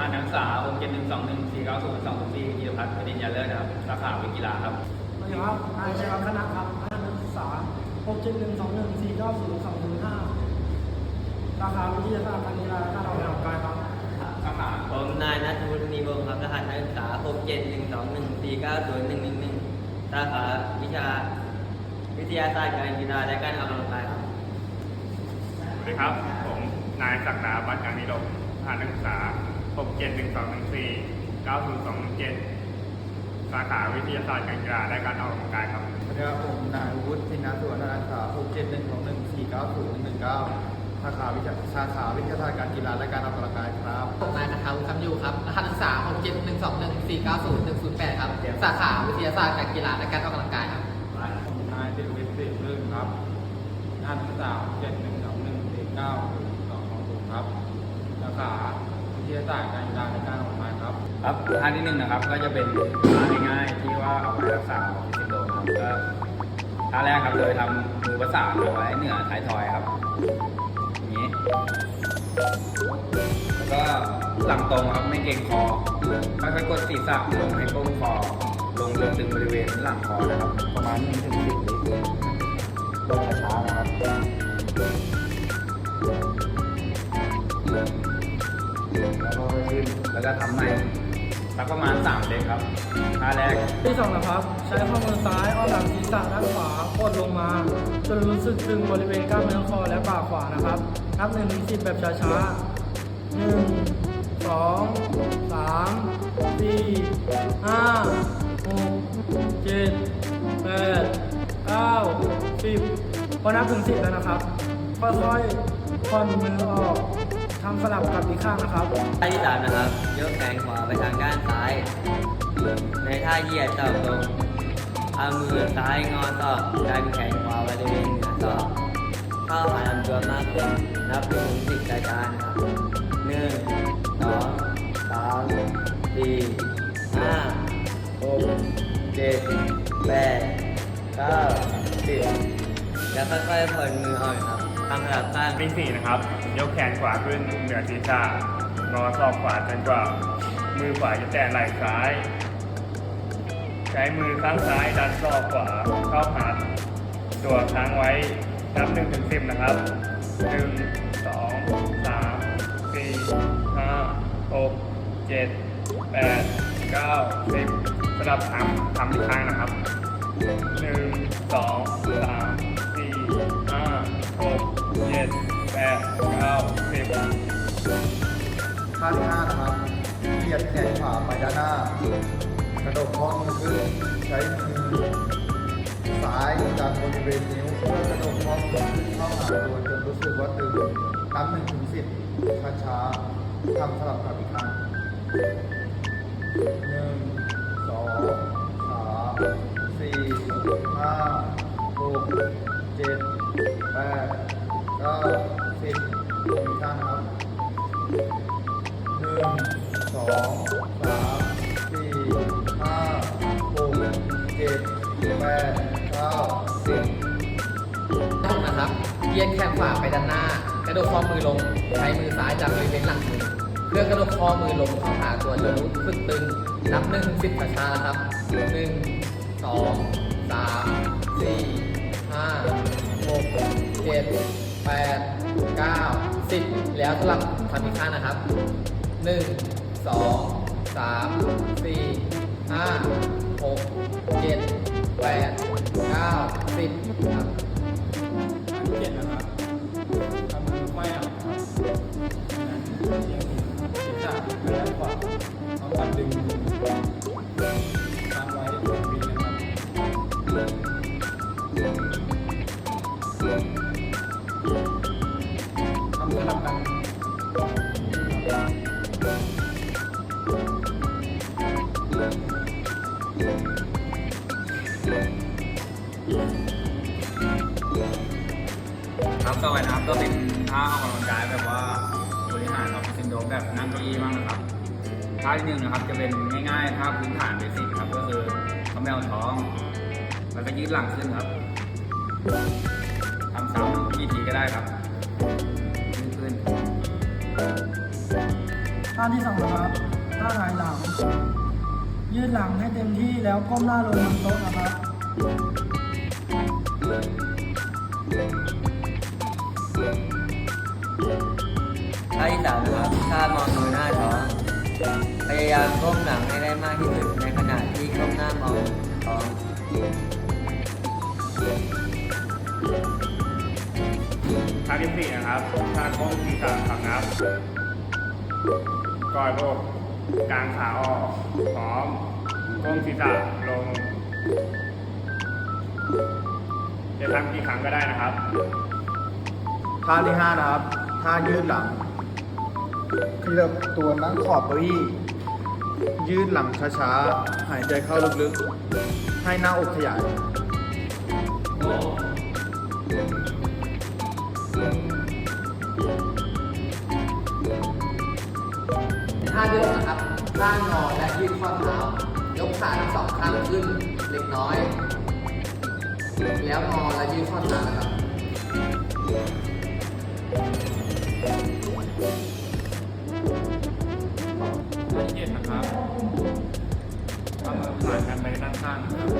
สองหนึ่งสี่เก้าศูนย์สองศูนย์สี่ธีรพัฒน์ปริญญาเลิศนะครับ สาขาวิทย์กีฬาครับสวัสดีครับนายชัยวัฒน์คณะครับคณะนักศึกษา6 7 1 2 1 4 9 0 2 0 5สาขาวิทยาศาสตร์การกีฬาและการออกกำลังกายครับสาขาผมนายนัทวุฒิมีวงศ์ครับ รหัสนักศึกษา6 7 1 2 1 4 9 0 1 1 1สาขาวิชาวิทยาศาสตร์การกีฬาและการออกกำลังกายครับสวัสดีครับ ผมนายศักดาบัตรการนิรมทหารนักศึกษา 671214 90217 สาขาวิทยาศาสตร์การกีฬาและการออกกำลังกายครับสวัสดีครับผมนายวุฒิธินาสุวรรณรักษา6 7 1 2 1 4 9 0 1 9สาขาวิชาสาขาวิทยาศาสตร์การกีฬาและการออกกำลังกายครับผมนายนะคะวุฒิคำอยู่ครับรหัสนักศึกษา6 7 1 2 1 4 9 0 1 0 8ครับ สาขาวิทยาศาสตร์การกีฬาและการออกกำลังกายครับ ผมนายติรวิทย์สิรื่นครับนักศึกษา7 1 2 1 4 9 2 2 0ครับสาขาวิทยาศาสตร์การกีฬาและการออกกำลังกายครับ ครับ ท่าที่หนึ่งนะครับ ก็จะเป็นท่าง่ายๆที่ว่าเอาไว้รักษาออทิสติกโดมครับก็ท่าแรกครับโดยทำมือประสานเอาไว้เหนือท้ายทอยครับอย่างนี้ แล้วก็หลังตรงครับไม่เกรงคอค่อยๆกดศีรษะลงให้ก้มคอลงจนถึงบริเวณหลังคอนะครับประมาณ1ถึง10วิเลงช้าๆนะครับแล้วก็ค่อยขึ้นแล้วก็ทำใหม่ สักประมาณ 3เซตครับท่าแรก ที่สองนะครับ ใช้ข้อมือซ้ายอ้อมหลังศีรษะด้านขวากดลงมา จนรู้สึกตึงบริเวณกล้ามเนื้อคอและบ่าขวานะครับ นับ1ถึง10แบบช้าๆ1 2 3 4 5 6 7 8 9 10พอนับถึง10แล้วนะครับค่อยๆผ่อนมือออก ทำสลับกับอีกข้างนะครับท่าที่สามนะครับยกแขนขวาไปทางด้านซ้าย ในท่าเหยียดต่อตรงเอามือซ้ายงอต่อดันแขนขวาบริเวณเหนือต่อเข้าหาลำตัวมากขึ้นนับหนึ่งถึงสิบช้าๆนะครับหนึ่งสองสามสี่ห้าหกเจ็ดแปดเก้าสิบแล้วค่อยๆผ่อนมือออกครับ ทำสลับข้างที่สี่นะครับ ยกแขนขวาขึ้นเหนือศีรษะงอศอกขวาจนกว่า มือขวาจะแตะไหล่ซ้าย ใช้มือข้างซ้ายดันศอกขวาเข้าหาตัวค้างไว้นับหนึ่งถึงสิบนะครับหนึ่งสองสามสี่ห้าหกเจ็ดแปดเก้าสิบสลับทำทำอีกครั้งนะครับหนึ่งสองสามสี่ห้าหก เจ็ดแปดเก้าสิบท่าที่5นะครับเหยียดแขนขวาไปด้านหน้ากระดกข้อมือขึ้นใช้มือซ้ายดันบริเวณนิ้วเพื่อกระดกข้อมือขึ้นเข้าหาตัวจนรู้สึกว่าตึงนับหนึ่งถึงสิบช้าๆทำสลับกับอีกครั้งหนึ่งสองสามสี่ห้าหกเจ็ดแปด ก้าสิบอีกครั้งครับหนึ่งสองสามสี่ห้าหกเจ็ดแปดเก้าสิบต้องนะครับเยียดแขนขวาไปด้านหน้า กระดกข้อมือลง ใช้มือซ้ายจับบริเวณหลังมือเพื่อกระดกข้อมือลงเข้าหาตัวจนรู้สึกตึง นับหนึ่งสิบช้าๆนะครับหนึ่งสองสามสี่ห้าหกเจ็ด แปดเก้าสิบแล้วสลับทำอีกข้างนะครับหนึ่งสองสามสี่ห้าหกเจ็ดแปดเก้าสิบครับเจ็ดนะครับทำมือไขว้หลังครับนั้นเอียงศีรษะไปด้านขวาพร้อมกับดึง ครับต่อไปนะครับก็เป็นท่าออกกำลังกายแบบว่าบริหารออฟฟิศซินโดรมแบบนั่งเก้าอี้บ้างนะครับท่าที่หนึ่งนะครับจะเป็นง่ายๆท่าพื้นฐานเบสิกครับก็คือคำแมวท้องแล้วก็ยืดหลังขึ้นครับทำซ้ำกี่ทีก็ได้ครับ ท่าที่สองนะครับท่าหงายหลัง ยืดหลังให้เต็มที่แล้วก้มหน้าลงบนโต๊ะนะครับท่าที่สามนะครับท่ามองดูหน้าท้องพยายามก้มหลังให้ได้มากที่สุดในขณะที่ก้มหน้ามองท้องท่าที่สี่นะครับท่าก้มศีรษะขังนับ กอดอกกางขาออกพร้อมก้มศีรษะลง จะทำกี่ครั้งก็ได้นะครับ ท่าที่ห้านะครับ ท่ายืดหลังขยับตัวนั่งขอบเก้าอี้ยืดหลังช้าๆ หายใจเข้าลึกๆ ให้หน้าอกขยาย ท่าเดิมนะครับร้างงอและยืดข้อเท้ายกขาทั้งสองข้างขึ้นเล็กน้อย แล้วงอและยืดข้อเท้านะครับเย็นนะครับเอามือผ่านกันไปด้านข้างนะครับ